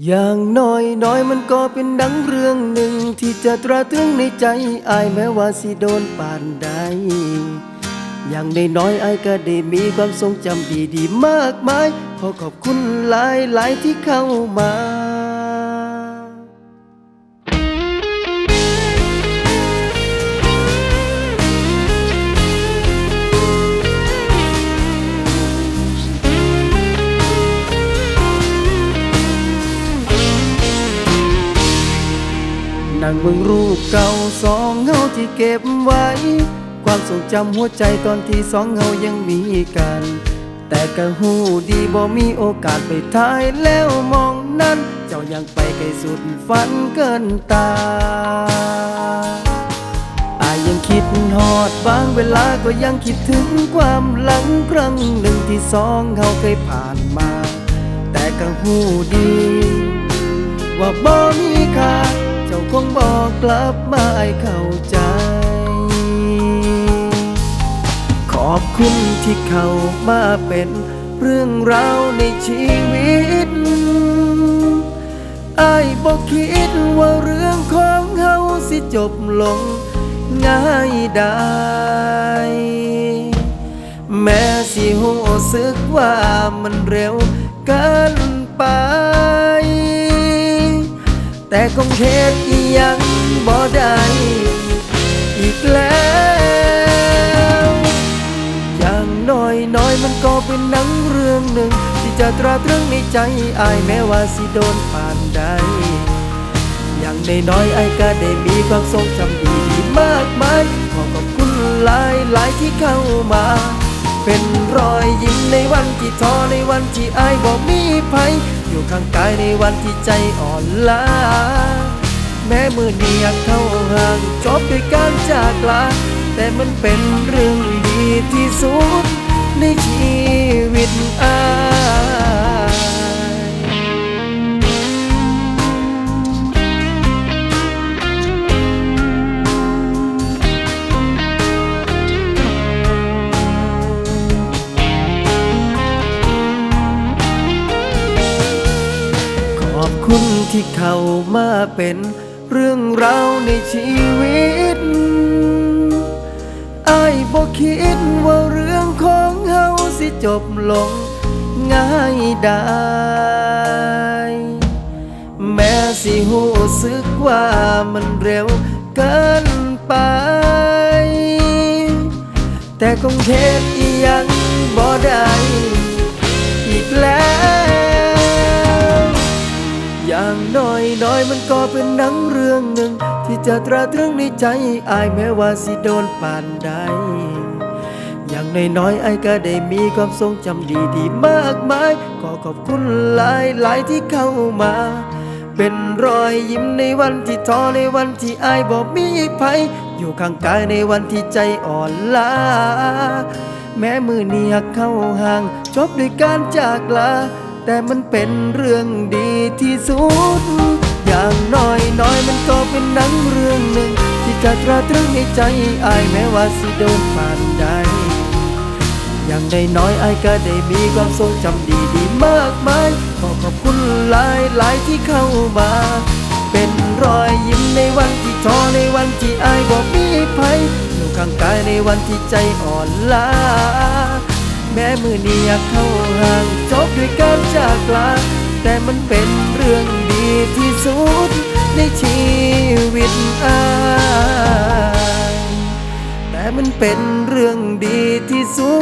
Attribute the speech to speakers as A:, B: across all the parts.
A: อย่างน้อยน้อยมันก็เป็นดังเรื่องหนึ่ง ที่จะตราตรึงในใจอายแม้ว่าสิโดนป่านใด อย่างในน้อยๆอายก็ได้มีความทรงจำดีๆ มากมาย ขอขอบคุณหลายหลายๆที่เข้ามา นั่งเบิ่งรูปเก่าสองเงาที่เก็บไว้ ความทรงจำหัวใจตอนที่สองเงายังมีกัน แต่ก็หูดีบ่มีโอกาสไปถ่ายแล้วมองนั้น เจ้ายังไปไกลสุดฝันเกินตาอายยังคิดฮอดบางเวลาก็ยังคิดถึงความหลังครั้งหนึ่งที่สองเฮาเคยผ่านมา แต่ก็หูดี ว่าบ่มีค่า คงบอกกลับมาให้เข้าใจ ขอบคุณที่เข้ามาเป็นเรื่องราวในชีวิตไอายบอกคิดว่าเรื่องของเฮาสิจบลงง่ายได้ แม้สิหูสึกว่ามันเร็วเกินไป แต่คงเหตุอี บ่ได้อีกแล้ว อย่างน้อยน้อยมันก็เป็นหนังเรื่องหนึ่ง ที่จะตราตรึงในใจอายแม้ว่าสิโดนผ่านใดอย่างในน้อยไอ้ก็ได้มีความทรงจำดีดีๆมากมายขอขอบคุณหลายหลายที่เข้ามา เป็นรอยยิ้มในวันที่ท้อในวันที่อายบอกมีภัยอยู่ข้างกายในวันที่ใจอ่อนล้า ม้มือนี้อยากเข้าห่างจบด้วยการจากลา แต่มันเป็นเรื่องดีที่สุด ในชีวิตอายขอบคุณที่เข้ามาเป็น เรื่องราวในชีวิตอายบอกคิดว่าเรื่องของเฮาสิจบลงง่ายได้ แม้สิหูสึกว่ามันเร็วเกินไป แต่คงเหตุอีหยังบ่ได้ น้อยน้อยมันก็เป็นหนังเรื่องหนึ่ง ที่จะตราตรึงในใจอายแม้ว่าสิโดนปานใดอย่างน้อยน้อยๆไอ้ก็ได้มีความทรงจำดีดีๆมากมายขอขอบคุณหลายหลายที่เข้ามา เป็นรอยยิ้มในวันที่ท้อในวันที่อายบอกมีภัย อยู่ข้างกายในวันที่ใจอ่อนล้า แม้มือเนี้หักเข้าห่าง จบด้วยการจากลา แต่มันเป็นเรื่องดีที่สุด อย่างน้อยน้อยมันก็เป็นหนังเรื่องหนึ่ง ที่จะตราตรึงในใจอายแม้ว่าสิโดนผ่านใดอย่างใดน้อยไอ้ายก็ได้มีความทรงจำดีดีมากมายขอขอบคุณหลายหลายที่เข้ามา เป็นรอยยิ้มในวันที่ท้อในวันที่อายบอกมีภัยอยู่ข้างกายในวันที่ใจอ่อนล้า แม้มือนี้อยากเข้าห่างจบด้วยการจากลาแต่มันเป็นเรื่องดีที่สุดในชีวิตอายแต่มันเป็นเรื่องดีที่สุ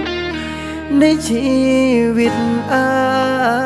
A: ดในชีวิตอาย